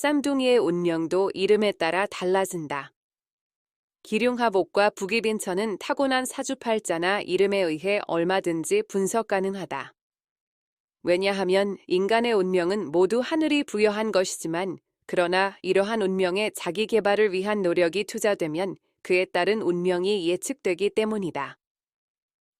쌈둥이의 운명도 이름에 따라 달라진다. 기륭하복과 북이빈천은 타고난 사주팔자나 이름에 의해 얼마든지 분석 가능하다. 왜냐하면 인간의 운명은 모두 하늘이 부여한 것이지만 그러나 이러한 운명에 자기 개발을 위한 노력이 투자되면 그에 따른 운명이 예측되기 때문이다.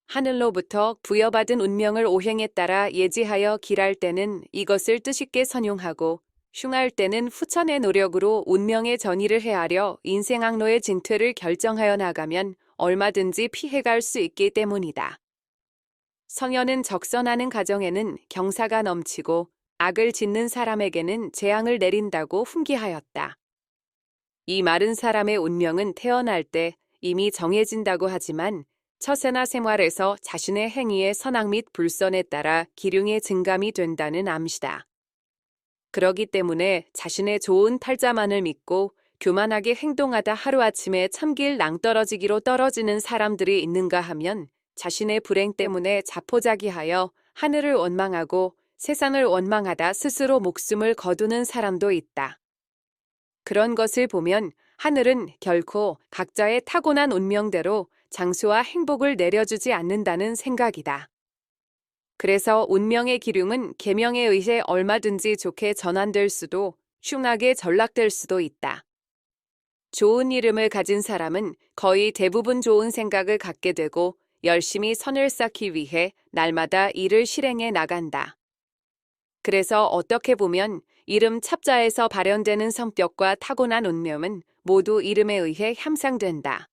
하늘로부터 부여받은 운명을 오행에 따라 예지하여 길할 때는 이것을 뜻있게 선용하고 흉할 때는 후천의 노력으로 운명의 전의를 헤아려 인생 항로의 진퇴를 결정하여 나가면 얼마든지 피해갈 수 있기 때문이다. 성현은 적선하는 가정에는 경사가 넘치고 악을 짓는 사람에게는 재앙을 내린다고 훈계하였다. 이 마른 사람의 운명은 태어날 때 이미 정해진다고 하지만 처세나 생활에서 자신의 행위의 선악 및 불선에 따라 기륭의 증감이 된다는 암시다. 그러기 때문에 자신의 좋은 팔자만을 믿고 교만하게 행동하다 하루아침에 참길 낭떠러지기로 떨어지는 사람들이 있는가 하면 자신의 불행 때문에 자포자기하여 하늘을 원망하고 세상을 원망하다 스스로 목숨을 거두는 사람도 있다. 그런 것을 보면 하늘은 결코 각자의 타고난 운명대로 장수와 행복을 내려주지 않는다는 생각이다. 그래서 운명의 기륭은 계명에 의해 얼마든지 좋게 전환될 수도 흉하게 전락될 수도 있다. 좋은 이름을 가진 사람은 거의 대부분 좋은 생각을 갖게 되고 열심히 선을 쌓기 위해 날마다 일을 실행해 나간다. 그래서 어떻게 보면 이름 찹자에서 발현되는 성격과 타고난 운명은 모두 이름에 의해 향상된다.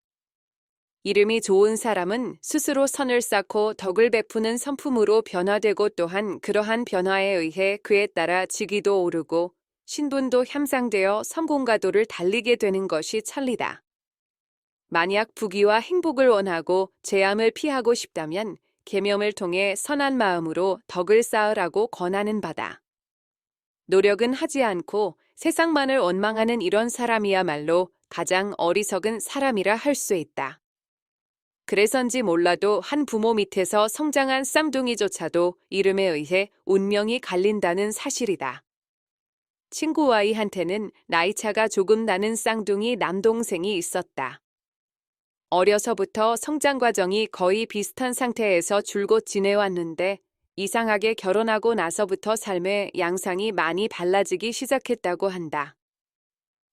이름이 좋은 사람은 스스로 선을 쌓고 덕을 베푸는 성품으로 변화되고 또한 그러한 변화에 의해 그에 따라 직위도 오르고 신분도 향상되어 성공가도를 달리게 되는 것이 천리다. 만약 부귀와 행복을 원하고 재앙을 피하고 싶다면 계명을 통해 선한 마음으로 덕을 쌓으라고 권하는 바다. 노력은 하지 않고 세상만을 원망하는 이런 사람이야말로 가장 어리석은 사람이라 할 수 있다. 그래서인지 몰라도 한 부모 밑에서 성장한 쌍둥이조차도 이름에 의해 운명이 갈린다는 사실이다. 친구 아이한테는 나이차가 조금 나는 쌍둥이 남동생이 있었다. 어려서부터 성장 과정이 거의 비슷한 상태에서 줄곧 지내왔는데 이상하게 결혼하고 나서부터 삶의 양상이 많이 달라지기 시작했다고 한다.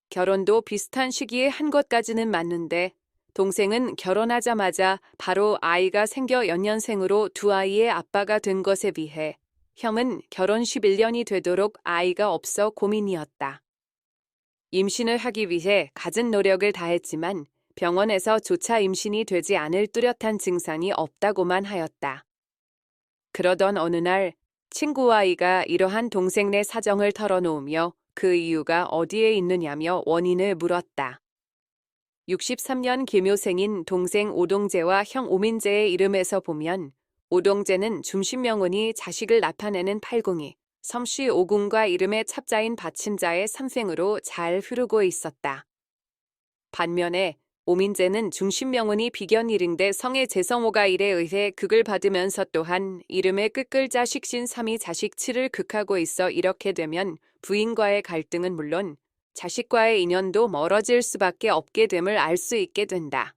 결혼도 비슷한 시기에 한 것까지는 맞는데 동생은 결혼하자마자 바로 아이가 생겨 연년생으로 두 아이의 아빠가 된 것에 비해 형은 결혼 11년이 되도록 아이가 없어 고민이었다. 임신을 하기 위해 갖은 노력을 다했지만 병원에서 조차 임신이 되지 않을 뚜렷한 증상이 없다고만 하였다. 그러던 어느 날 친구 아이가 이러한 동생 네 사정을 털어놓으며 그 이유가 어디에 있느냐며 원인을 물었다. 63년 계묘생인 동생 오동재와 형 오민재의 이름에서 보면 오동재는 중신명운이 자식을 나타내는 팔궁이, 섬씨 오궁과 이름의 찹자인 받침자의 삼생으로 잘 흐르고 있었다. 반면에 오민재는 중신명운이 비견일인데 성의 재성호가 일에 의해 극을 받으면서 또한 이름의 끝글 자 식신 삼이 자식 칠을 극하고 있어 이렇게 되면 부인과의 갈등은 물론 자식과의 인연도 멀어질 수밖에 없게 됨을 알 수 있게 된다.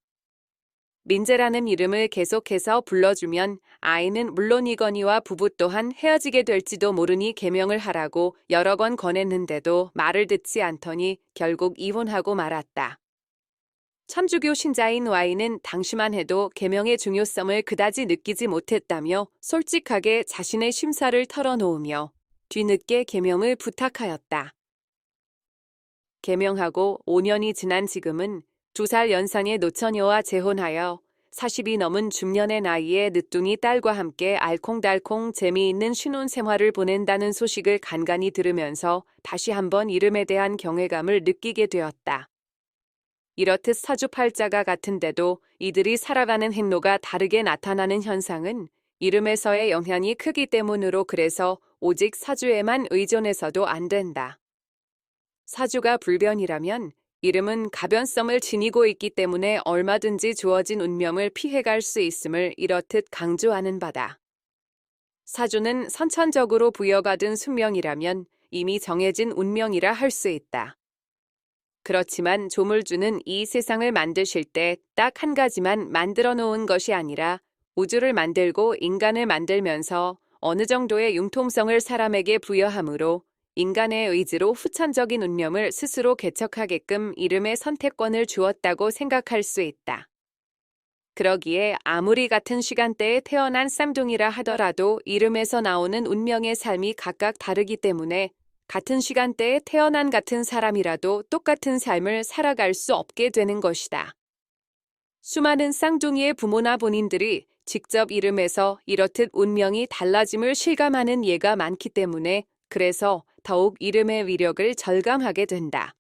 민재라는 이름을 계속해서 불러주면 아이는 물론 이건희와 부부 또한 헤어지게 될지도 모르니 개명을 하라고 여러 번 권했는데도 말을 듣지 않더니 결국 이혼하고 말았다. 천주교 신자인 Y는 당시만 해도 계명의 중요성을 그다지 느끼지 못했다며 솔직하게 자신의 심사를 털어놓으며 뒤늦게 계명을 부탁하였다. 개명하고 5년이 지난 지금은 두살 연상의 노처녀와 재혼하여 40이 넘은 중년의 나이에 늦둥이 딸과 함께 알콩달콩 재미있는 신혼 생활을 보낸다는 소식을 간간히 들으면서 다시 한번 이름에 대한 경외감을 느끼게 되었다. 이렇듯 사주팔자가 같은데도 이들이 살아가는 행로가 다르게 나타나는 현상은 이름에서의 영향이 크기 때문으로 그래서 오직 사주에만 의존해서도 안 된다. 사주가 불변이라면 이름은 가변성을 지니고 있기 때문에 얼마든지 주어진 운명을 피해갈 수 있음을 이렇듯 강조하는 바다. 사주는 선천적으로 부여받은 숙명이라면 이미 정해진 운명이라 할 수 있다. 그렇지만 조물주는 이 세상을 만드실 때 딱 한 가지만 만들어 놓은 것이 아니라 우주를 만들고 인간을 만들면서 어느 정도의 융통성을 사람에게 부여함으로 인간의 의지로 후천적인 운명을 스스로 개척하게끔 이름의 선택권을 주었다고 생각할 수 있다. 그러기에 아무리 같은 시간대에 태어난 쌍둥이라 하더라도 이름에서 나오는 운명의 삶이 각각 다르기 때문에 같은 시간대에 태어난 같은 사람이라도 똑같은 삶을 살아갈 수 없게 되는 것이다. 수많은 쌍둥이의 부모나 본인들이 직접 이름에서 이렇듯 운명이 달라짐을 실감하는 예가 많기 때문에 그래서 더욱 이름의 위력을 절감하게 된다.